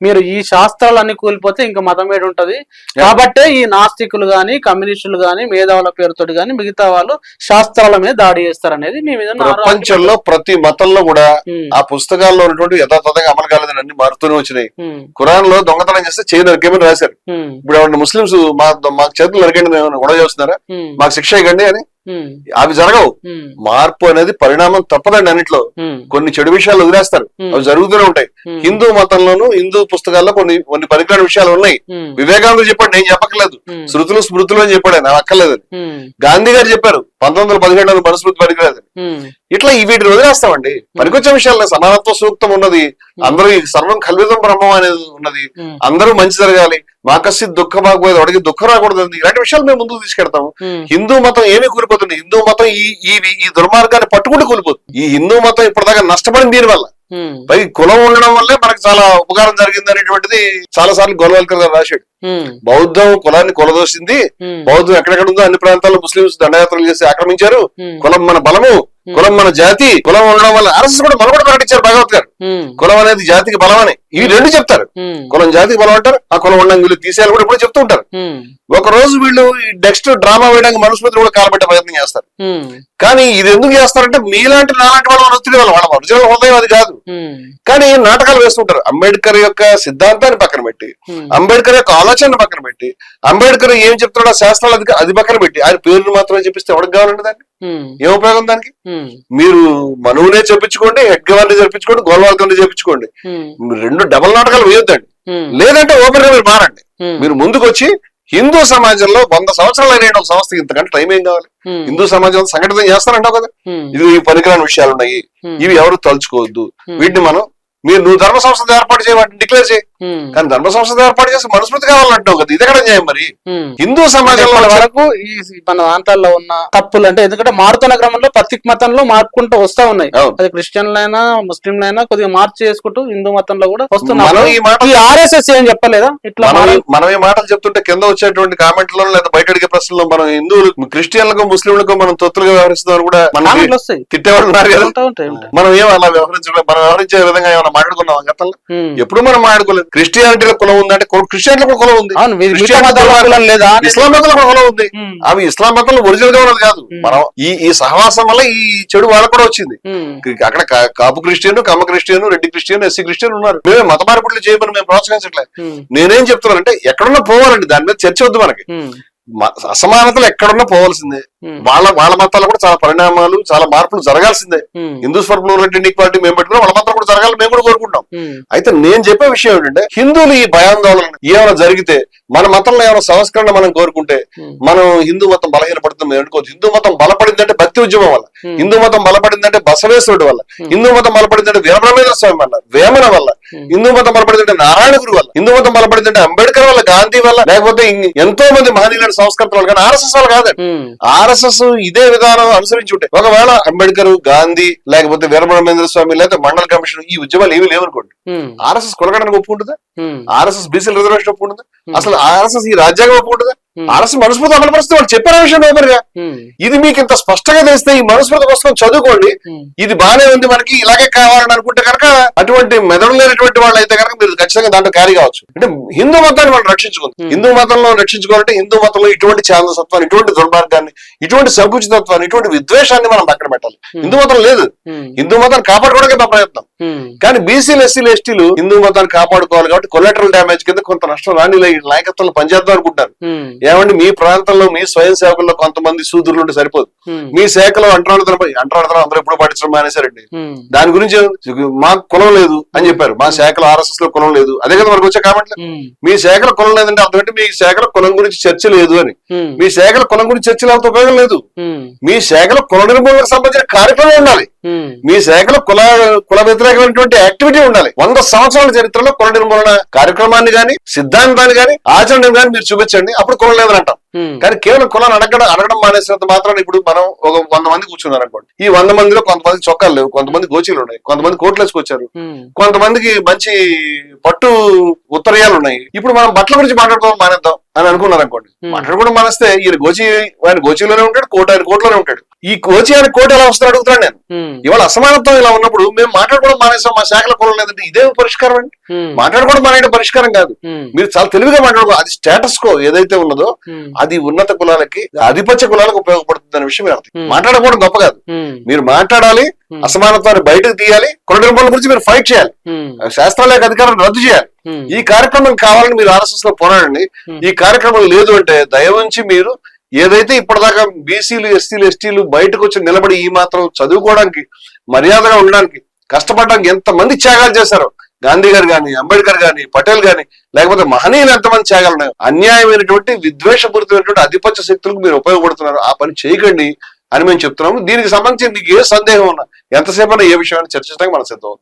మీరు ఈ శాస్త్రాలన్నీ కూలిపోతే ఇంకా మతం ఏడు ఉంటది. కాబట్టే ఈ నాస్తికులు గాని కమ్యూనిస్టులు గాని మేధావుల పేరుతోటి గాని మిగతా వాళ్ళు శాస్త్రాల మీద దాడి చేస్తారనేది మీ మీద ప్రపంచంలో ప్రతి మతంలో కూడా ఉమ్, ఆ పుస్తకాల్లో ఉన్నటువంటి యథాతథంగా అమలు కాలేదని అన్ని మారుతూనే వచ్చినాయి. ఉమ్, ఖురాన్లో దొంగతనం చేస్తే చేయి నరికేమని రాశారు. ఉమ్, ఇప్పుడు ముస్లింస్ మా మాకు చేతులు నరికండి గొడవ చేస్తున్నారా? మాకు శిక్ష ఇవ్వండి అని అవి జరగవు. మార్పు అనేది పరిణామం తప్పదండి అన్నిట్లో. కొన్ని చెడు విషయాలు వదిలేస్తారు. అవి జరుగుతూనే ఉంటాయి. హిందూ మతంలోను హిందూ పుస్తకాల్లో కొన్ని కొన్ని పనికిరాని విషయాలు ఉన్నాయి. వివేకానంద చెప్పాడు నేను చెప్పట్లేదు ఉమ్, శృతులు స్మృతులు అని చెప్పాడు ఆయన అక్కర్లేదు గాంధీ గారు చెప్పారు పంతొమ్మిది వందల పదిహేడు మనుస్మృతి పనికిరాదు. ఇట్లా ఈ వీటిని వదిలేస్తామండి. పనికొచ్చే విషయాల్లో సమానత్వ సూక్తం ఉన్నది. అందరూ ఈ సర్వం కల్వితం బ్రహ్మం అనేది ఉన్నది. అందరూ మంచి జరగాలి. మాకసి దుఃఖ మాకపోయేది వాడికి దుఃఖం రాకూడదు ఇలాంటి విషయాలు మేము ముందుకు తీసుకెడతాం ఉమ్, హిందూ మతం ఏమీ కూలిపోతుంది? హిందూ మతం ఈ ఈ దుర్మార్గాన్ని పట్టుకుంటూ కూలిపోతుంది. ఈ హిందూ మతం ఇప్పటిదాకా నష్టపడింది దీని వల్ల ఉమ్, పై కులం ఉండడం వల్లే మనకు చాలా ఉపకారం జరిగింది అనేటువంటిది చాలా సార్లు గోల్వల్కర్ గారు రాశాడు. బౌద్ధం కులాన్ని కొలదోసింది. బౌద్ధం ఎక్కడెక్కడ ఉందో అన్ని ప్రాంతాల్లో ముస్లింస్ దండయాత్రలు చేసి ఆక్రమించారు. కులం మన బలము. కులం మన జాతి కులం ఉండడం వల్ల ఆర్ఎస్ఎస్ కూడా మనం కూడా ప్రకటించారు భగవత్ గారు. కులం అనేది జాతికి బలం అని ఇవి రెండు చెప్తారు. కులం జాతికి బలం అంటారు ఆ కులం ఉండడం వీళ్ళు తీసేయాలి కూడా ఇప్పుడు చెప్తూ ఉంటారు. ఒక రోజు వీళ్ళు నెక్స్ట్ డ్రామా వేయడానికి మనుస్మృతిని కూడా కాలబెట్టే ప్రయత్నం చేస్తారు. కానీ ఇది ఎందుకు చేస్తారంటే మీలాంటి నాలాంటి వాళ్ళ ఒత్తిడి వాళ్ళు వాళ్ళ ఒరిజినల్ హృదయం అది కాదు. కానీ నాటకాలు వేస్తుంటారు. అంబేద్కర్ యొక్క సిద్ధాంతాన్ని పక్కన పెట్టి అంబేద్కర్ యొక్క ఆలోచన పక్కన పెట్టి అంబేద్కర్ ఏం చెప్తున్నాడో శాస్త్రాలు అది అది పక్కన పెట్టి ఆయన పేరును మాత్రమే చెప్పిస్తే ఎవరికి కావాలండి దాన్ని? ఏం ఉపయోగం దానికి? మీరు మనువునే చెప్పించుకోండి హెడ్ గవర్ని చెప్పించుకోండి గోల్వాల్కర్ని చెప్పించుకోండి. రెండు డబల్ నాటకాలు వేయొద్దండి. లేదంటే ఓపెన్గా మీరు మారండి. మీరు ముందుకు వచ్చి హిందూ సమాజంలో వంద సంవత్సరాలు అయిన ఒక సంస్థకి ఇంతకంటే టైం ఏం కావాలి? హిందూ సమాజం సంఘటితం చేస్తారంటావు కదా? ఇది ఈ పనికిరాని విషయాలు ఉన్నాయి ఇవి ఎవరు తలుచుకోవద్దు. వీటిని మనం మీరు నువ్వు ధర్మ సంస్థ ఏర్పాటు చేయమంటే డిక్లేర్ చేయి. కానీ ధర్మ సంస్థ ఏర్పాటు చేసి మనుస్మృతి కావాలంటావు కదా ఇది ఎక్కడ న్యాయం మరి. హిందూ సమాజంలో వరకు ఈ మన ప్రాంతాల్లో ఉన్న తప్పులు అంటే ఎందుకంటే మారుతున్న క్రమంలో ప్రతి మతంలో మార్పుకుంటూ వస్తా ఉన్నాయి. అది క్రిస్టియన్లైనా ముస్లింలైనా కొద్దిగా మార్పు చేసుకుంటూ హిందూ మతంలో కూడా ఈ ఆర్ఎస్ఎస్ ఏం చెప్పలేదా? ఇట్లా మనం ఈ మాటలు చెప్తుంటే కింద వచ్చేటువంటి కామెంట్లలో లేదా బయట అడిగే ప్రశ్నలో మనం హిందువులు క్రిస్టియన్లకు ముస్లింలకు మనం తొత్తులుగా వ్యవహరిస్తున్నాం కూడా మనం తిట్టేవాళ్ళు ఉన్నారు కదా. మనం ఏం అలా వ్యవహరించడం మనం వ్యవహరించే విధంగా ఏమైనా మాట్లాడుకున్నాం గతంలో. ఎప్పుడు మనం మాట్లాడుకోలేదు. క్రిస్టియానిటీలో కులం ఉందంటే ఉంది. క్రిస్టియన్ మతాల కులం లేదా. అనేది- ఇస్లాం మతంలో కులం ఉంది. అవి ఇస్లాం మతంలో ఒరిజినల్గా ఉన్నది కాదు. మనం ఈ ఈ సహవాసం వల్ల ఈ చెడు వాళ్ళకు కూడా వచ్చింది. అక్కడ Kapu Christian Kamma Christian Reddy Christian SC Christian ఉన్నారు. మేమే మత మార్పులు చేయమని మేము ప్రోత్సహించట్లేదు నేనేం చెప్తున్నానంటే ఎక్కడున్నా పోవాలండి. దాని మీద చర్చ వద్దు మనకి. అసమానతలు ఎక్కడున్నా పోవాల్సిందే. వాళ్ళ వాళ్ళ మతాలు కూడా చాలా పరిణామాలు చాలా మార్పులు జరగాల్సిందే. హిందూస్ ఫర్ ప్లూరిటీ ఈక్వాలిటీ మేము పెట్టుకున్నాం వాళ్ళ మతం కూడా జరగాలని మేము కూడా కోరుకుంటాం అయితే నేను చెప్పే విషయం ఏంటంటే హిందువులు ఈ భయాందోళన ఏమైనా జరిగితే మన మతంలో ఏమైనా సంస్కరణ మనం కోరుకుంటే మనం హిందూ మతం బలహీనపడుతుంది అనుకోవచ్చు హిందూ మతం బలపడిందంటే భక్తి ఉద్యమం వల్ల హిందూ మతం బలపడిందంటే బసవేశ్వరుడు వల్ల. హిందూ మతం బలపడిందంటే వీరబ్రహ్మేంద్ర స్వామి వల్ల వేమన వల్ల. హిందూ మతం బలపడిందంటే నారాయణ గురు వల్ల హిందూ మతం బలపడిందంటే అంబేద్కర్ గాంధీ వల్ల లేకపోతే ఎంతో మంది మహనీయులైన సంస్కృతుల వల్ల కానీ ఆర్ఎస్ఎస్ వల్ల కాదండి ఆర్ఎస్ఎస్ ఇదే విధానం అనుసరించి ఉంటే ఒకవేళ అంబేద్కర్ గాంధీ లేకపోతే వీరబ్రహ్మేంద్ర స్వామి లేకపోతే మండల కమిషన్ ఈ ఉద్యమాలు ఏమీ లేవనుకోండి ఆర్ఎస్ఎస్ కొలగడానికి ఒప్పుకుంటుందా? ఆర్ఎస్ఎస్ బీసీల రిజర్వేషన్ ఒప్పుకుంటుందా. అసలు ఆర్ఎస్ఎస్ ఈ రాజ్యాంగం ఒప్పుకుంటుందా? Hmm. ఆర్ఎస్ మనస్ఫూర్తి అమలు పరిస్థితి వాళ్ళు చెప్పిన విషయం ఓపెన్గా ఇది మీకు ఇంత స్పష్టంగా తెలిస్తే ఈ మనస్ఫూర్తి పుస్తకం చదువుకోండి. ఇది బానే ఉంది మనకి ఇలాగే కావాలని అనుకుంటే కనుక అటువంటి మెదడు లేనటువంటి వాళ్ళు అయితే కనుక మీరు ఖచ్చితంగా దాంట్లో క్యారీ కావచ్చు. అంటే హిందూ మతాన్ని మనం రక్షించుకుంది. హిందూ మతంలో రక్షించుకోవాలంటే హిందూ మతంలో ఇటువంటి ఛాందసత్వాన్ని ఇటువంటి దుర్మార్గాన్ని ఇటువంటి సంకుచితత్వాన్ని ఇటువంటి విద్వేషాన్ని మనం పక్కన పెట్టాలి. హిందూ మతం లేదు. హిందూ మతాన్ని కాపాడుకోవడానికి మా ప్రయత్నం. కానీ బీసీలు ఎస్సీలు ఎస్టీలు హిందూ మతాన్ని కాపాడుకోవాలి కాబట్టి కొలెటరల్ డ్యామేజ్ కింద కొంత నష్టం రాని నాయకత్వంలో పనిచేద్దాం అనుకుంటారు. ఏమండి మీ ప్రాంతంలో మీ స్వయం సేవకుల్లో కొంతమంది సూదులు ఉంటే సరిపోదు. మీ శాఖలో అంటరాడుతనం అంటరాడుతనం అందరూ ఎప్పుడు పాటించడం మానేశారండి. దాని గురించి మాకు కులం లేదు అని చెప్పారు. మా శాఖలో ఆర్ఎస్ఎస్లో కులం లేదు. అదే కదా మనకు వచ్చే కామెంట్లు? మీ శాఖలో కులం లేదంటే అర్థం మీ శాఖలో కులం గురించి చర్చ లేదు అని. మీ శాఖలో కులం గురించి చర్చ లేకపోతే ఉపయోగం లేదు. మీ శాఖలో కుల నిర్మూలనకు సంబంధించిన కార్యక్రమం ఉండాలి. మీ శాఖలో కుల కుల వ్యతిరేకమైనటువంటి యాక్టివిటీ ఉండాలి. వంద సంవత్సరాల చరిత్రలో కుల నిర్మూలన కార్యక్రమాన్ని గాని సిద్ధాంతాన్ని గాని ఆచరణ గాని మీరు చూపించండి. అప్పుడు కులం లేదని అంటాం. కానీ కేవలం కులాన్ని అడగడం అడగడం మానేసినంత మాత్రం ఇప్పుడు మనం ఒక వంద మంది కూర్చున్నారు అనుకోండి. ఈ వంద మందిలో కొంతమంది చొక్కాలు లేవు కొంతమంది గోచీలు ఉన్నాయి కొంతమంది కోట్లు వేసుకొచ్చారు. ఉమ్, కొంతమందికి మంచి పట్టు ఉత్తరీయాలు ఉన్నాయి. ఇప్పుడు మనం బట్టల గురించి మాట్లాడుకోవడం మానేద్దాం అని అనుకున్నారు అనుకోండి. మాట్లాడుకోవడం మానేస్తే ఈయన గోచి ఆయన గోచీలోనే ఉంటాడు కోట ఆయన కోట్లోనే ఉంటాడు. ఈ కోచియానికి కోటి ఎలా వస్తారు అడుగుతున్నాను నేను. ఇవాళ అసమానత్వం ఇలా ఉన్నప్పుడు మేము మాట్లాడుకోవడం మానేసాం మా శాఖల కులం లేదంటే ఇదే పరిష్కారం అండి. మాట్లాడుకోవడం మానేయడం పరిష్కారం కాదు. మీరు చాలా తెలివిగా మాట్లాడుకో అది స్టేటస్ కో ఏదైతే ఉన్నదో అది ఉన్నత కులాలకి ఆధిపత్య కులాలకు ఉపయోగపడుతుంది అనే విషయం మీరు అర్థం. Hmm. మాట్లాడకపోవడం గొప్ప కాదు ఉమ్, మీరు మాట్లాడాలి Hmm. అసమానత్వాన్ని బయటకు తీయాలి కుల నిర్మూలన గురించి మీరు ఫైట్ చేయాలి శాస్త్రాల యొక్క అధికారం రద్దు చేయాలి ఈ కార్యక్రమం కావాలని మీరు ఆర్ఎస్ఎస్లో పోరాడండి Hmm. ఈ కార్యక్రమం లేదు అంటే దయవంచి మీరు ఏదైతే ఇప్పటిదాకా బీసీలు ఎస్సీలు ఎస్టీలు బయటకు వచ్చి నిలబడి ఈ మాత్రం చదువుకోవడానికి మర్యాదగా ఉండడానికి కష్టపడడానికి ఎంత మంది త్యాగాలు చేశారో గాంధీ గారు గాని అంబేద్కర్ గాని పటేల్ గాని లేకపోతే మహనీయులు ఎంతమంది చేయగలరు అన్యాయమైనటువంటి విద్వేషపూరితమైనటువంటి ఆధిపత్య శక్తులకు మీరు ఉపయోగపడుతున్నారు. ఆ పని చేయకండి అని మేము చెప్తున్నాము. దీనికి సంబంధించి మీకు ఏ సందేహం ఉన్నా ఎంతసేపు ఏ విషయాన్ని చర్చించడానికి మనం సిద్ధం